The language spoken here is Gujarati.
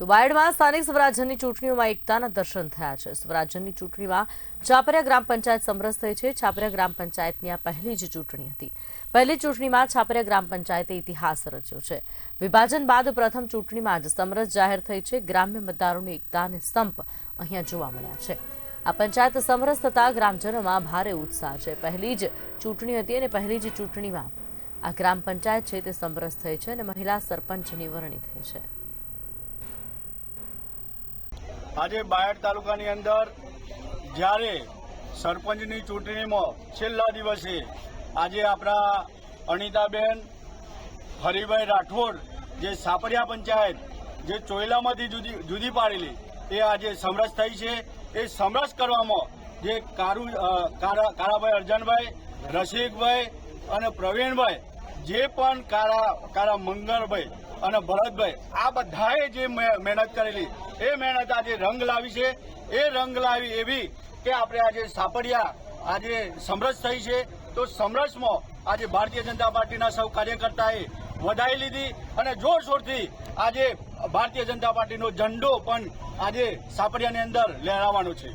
તો બાયડમાં સ્થાનિક સ્વરાજ્યની ચૂંટણીઓમાં એકતાના દર્શન થયા છે. સ્વરાજ્યની ચૂંટણીમાં છાપરિયા ગ્રામ પંચાયત સમરસ થઈ છે. છાપરિયા ગ્રામ પંચાયતની આ પહેલી જ ચૂંટણી હતી. પહેલી ચૂંટણીમાં છાપરિયા ગ્રામ પંચાયતે ઇતિહાસ રચ્યો છે. વિભાજન બાદ પ્રથમ ચૂંટણીમાં જ સમરસ જાહેર થઈ છે. ગ્રામ્ય મતદારોની એકતા અને અહીંયા જોવા મળ્યા છે. આ પંચાયત સમરસ થતા ગ્રામજનોમાં ભારે ઉત્સાહ છે. પહેલી જ ચૂંટણી હતી અને પહેલી જ ચૂંટણીમાં આ ગ્રામ પંચાયત છે તે સમરસ થઈ છે અને મહિલા સરપંચની વરણી થઈ છે. આજે બાયડ તાલુકાની અંદર જ્યારે સરપંચની ચૂંટણીમાં છેલ્લા દિવસે આજે આપણા અનિતાબેન, હરિભાઈ રાઠોડ, જે સાપરિયા પંચાયત, જે ચોયલામાંથી જુદી જુદી પાડેલી, એ આજે સમરસ થઈ છે. એ સમરસ કરવામાં જે કારુ કારા- કારાભાઈ અરજણભાઈ રસિકભાઈ અને પ્રવીણભાઈ, જે પણ કારા કારા મંગળભાઈ અને ભરતભાઈ, આ બધાએ જે મહે- મહેનત કરેલી એ મહેનત આજે રંગ લાવી છે. એ રંગ લાવી એવી કે આપણે આજે સાપડિયા, આજે સમરસ થઈ છે. તો સમરસમાં આજે ભારતીય જનતા પાર્ટીના સૌ કાર્યકર્તાએ વધાઈ લીધી અને જોરશોરથી આજે ભારતીય જનતા પાર્ટીનો ઝંડો પણ આજે સાપડિયાની અંદર લહેરાવાનો છે.